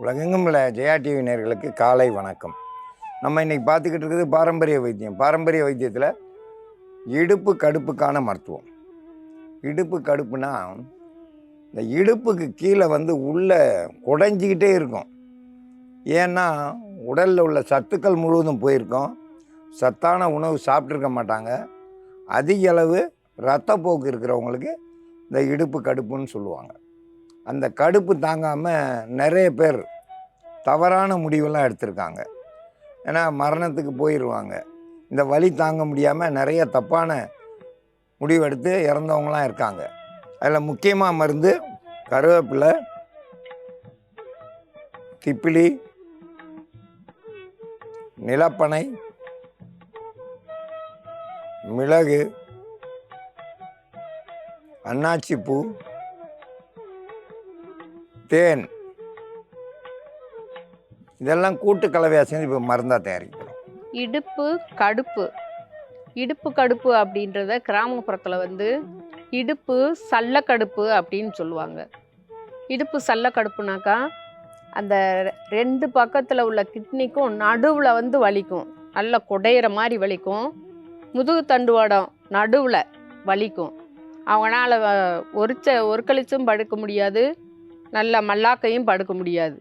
உலகெங்கும் உள்ள ஜெயா டிவி நேர்களுக்கு காலை வணக்கம். நம்ம இன்னைக்கு பார்த்துக்கிட்டு இருக்குது பாரம்பரிய வைத்தியம். பாரம்பரிய வைத்தியத்தில் இடுப்பு கடுப்புக்கான மருத்துவம். இடுப்பு கடுப்புனா இந்த இடுப்புக்கு கீழே வந்து உள்ளே குடைஞ்சிக்கிட்டே இருக்கும். ஏன்னா உடலில் உள்ள சத்துக்கள் முழுவதும் போயிருக்கும். சத்தான உணவு சாப்பிட்ருக்க மாட்டாங்க. அதிக அளவு ரத்தப்போக்கு இருக்கிறவங்களுக்கு இந்த இடுப்பு கடுப்புன்னு சொல்லுவாங்க. அந்த கடுப்பு தாங்காமல் நிறைய பேர் தவறான முடிவெல்லாம் எடுத்திருக்காங்க. ஏன்னா மரணத்துக்கு போயிடுவாங்க இந்த வலி தாங்க முடியாமல் நிறைய தப்பான முடிவெடுத்து இறந்தவங்களாம் இருக்காங்க. அதில் முக்கியமாக மருந்து கருவேப்பிலை திப்பிலி நிலப்பனை மிளகு அன்னாச்சிப்பூ தேன் இதெல்லாம் கூட்டு கலவையாக செஞ்சு இப்போ மருந்தாக தயாரிக்கிறோம். இடுப்பு கடுப்பு. இடுப்பு கடுப்பு அப்படின்றத கிராமப்புறத்தில் வந்து இடுப்பு சல்லக்கடுப்பு அப்படின்னு சொல்லுவாங்க. இடுப்பு சல்லக்கடுப்புனாக்கா அந்த ரெண்டு பக்கத்தில் உள்ள கிட்னிக்கும் நடுவில் வந்து வலிக்கும். நல்ல குடையிற மாதிரி வலிக்கும். முதுகு தண்டுவாடம் நடுவில் வலிக்கும். அவங்களால வ- ஒருச்ச ஒரு கழிச்சும் படுக்க முடியாது. நல்ல மல்லாக்கையும் படுக்க முடியாது.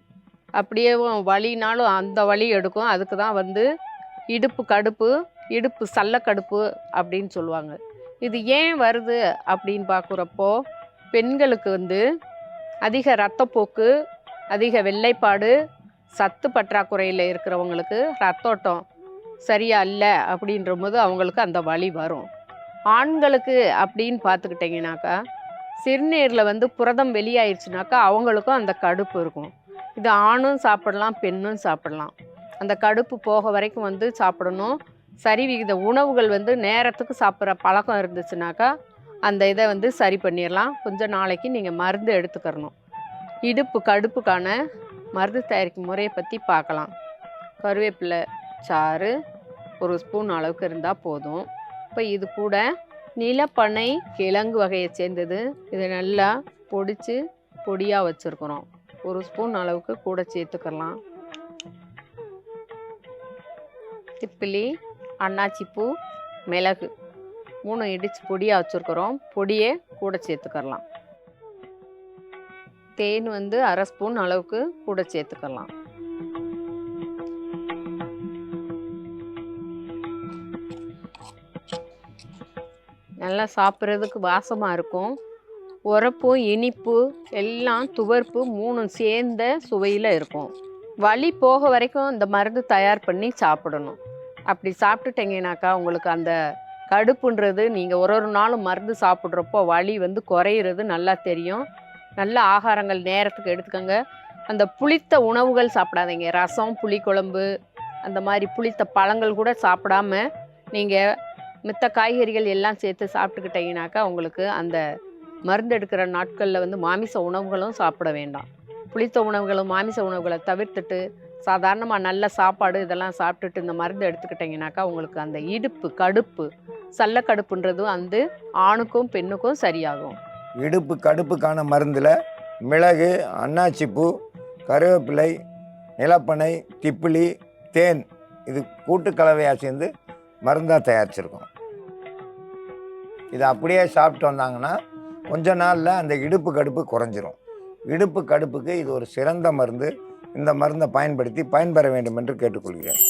அப்படியே வலினாலும் அந்த வலி எடுக்கும். அதுக்கு தான் வந்து இடுப்பு கடுப்பு இடுப்பு சல்லக்கடுப்பு அப்படின்னு சொல்லுவாங்க. இது ஏன் வருது அப்படின்னு பார்க்குறப்போ பெண்களுக்கு வந்து அதிக ரத்தப்போக்கு அதிக வெள்ளைப்பாடு சத்து பற்றாக்குறையில் இருக்கிறவங்களுக்கு ரத்தோட்டம் சரியா இல்லை அப்படின்ற போது அவங்களுக்கு அந்த வழி வரும். ஆண்களுக்கு அப்படின்னு பார்த்துக்கிட்டிங்கனாக்கா சிறுநீரில் வந்து புரதம் வெளியாயிருச்சுனாக்கா அவங்களுக்கும் அந்த கடுப்பு இருக்கும். இது ஆணும் சாப்பிடலாம் பெண்ணும் சாப்பிடலாம். அந்த கடுப்பு போக வரைக்கும் வந்து சாப்பிடணும். சரி விகித உணவுகள் வந்து நேரத்துக்கு சாப்பிட்ற பழக்கம் இருந்துச்சுனாக்கா அந்த இதை வந்து சரி பண்ணிடலாம். கொஞ்சம் நாளைக்கு நீங்கள் மருந்து எடுத்துக்கிறணும். இடுப்பு கடுப்புக்கான மருந்து தயாரிக்கும் முறையை பற்றி பார்க்கலாம். கருவேப்பிலை சாறு ஒரு ஸ்பூன் அளவுக்கு இருந்தால் போதும். இப்போ இது கூட நிலப்பனை கிழங்கு வகையை சேர்ந்தது. இதை நல்லா பொடிச்சு பொடியாக வச்சுருக்குறோம் ஒரு ஸ்பூன் அளவுக்கு கூட சேர்த்துக்கலாம். திப்பிலி அன்னாச்சிப்பூ மிளகு மூணு இடித்து பொடியாக வச்சுருக்குறோம். பொடியே கூட சேர்த்துக்கலாம். தேன் வந்து அரை ஸ்பூன் அளவுக்கு கூட சேர்த்துக்கலாம். நல்லா சாப்பிட்றதுக்கு வாசமாக இருக்கும். உரப்பு இனிப்பு எல்லாம் துவர்ப்பு மூணும் சேர்ந்த சுவையில் இருக்கும். வலி போக வரைக்கும் இந்த மருந்து தயார் பண்ணி சாப்பிடணும். அப்படி சாப்பிட்டுட்டீங்கனாக்கா உங்களுக்கு அந்த கடுப்புன்றது நீங்கள் ஒரு ஒரு நாளும் மருந்து சாப்பிட்றப்போ வலி வந்து குறையிறது நல்லா தெரியும். நல்ல ஆகாரங்கள் நேரத்துக்கு எடுத்துக்கோங்க. அந்த புளித்த உணவுகள் சாப்பிடாதீங்க. ரசம் புளிக்குழம்பு அந்த மாதிரி புளித்த பழங்கள் கூட சாப்பிடாம நீங்கள் மித்த காய்கறிகள் எல்லாம் சேர்த்து சாப்பிட்டுக்கிட்டீங்கனாக்கா உங்களுக்கு அந்த மருந்து எடுக்கிற நாட்களில் வந்து மாமிச உணவுகளும் சாப்பிட வேண்டாம். புளித்த உணவுகளும் மாமிச உணவுகளை தவிர்த்துட்டு சாதாரணமாக நல்ல சாப்பாடு இதெல்லாம் சாப்பிட்டுட்டு இந்த மருந்து எடுத்துக்கிட்டிங்கனாக்கா உங்களுக்கு அந்த இடுப்பு கடுப்பு சல்லக்கடுப்புன்றதும் வந்து ஆணுக்கும் பெண்ணுக்கும் சரியாகும். இடுப்பு கடுப்புக்கான மருந்தில் மிளகு அன்னாச்சிப்பூ கருவேப்பிலை நிலப்பனை திப்பிலி தேன் இது கூட்டு கலவையாக சேர்ந்து மருந்தாக தயாரிச்சிருக்கோம். இதை அப்படியே சாப்பிட்டு வந்தாங்கன்னா கொஞ்ச நாளில் அந்த இடுப்பு கடுப்பு குறைஞ்சிரும். இடுப்பு கடுப்புக்கு இது ஒரு சிறந்த மருந்து. இந்த மருந்தை பயன்படுத்தி பயன்பெற வேண்டும் என்று கேட்டுக்கொள்கிறேன்.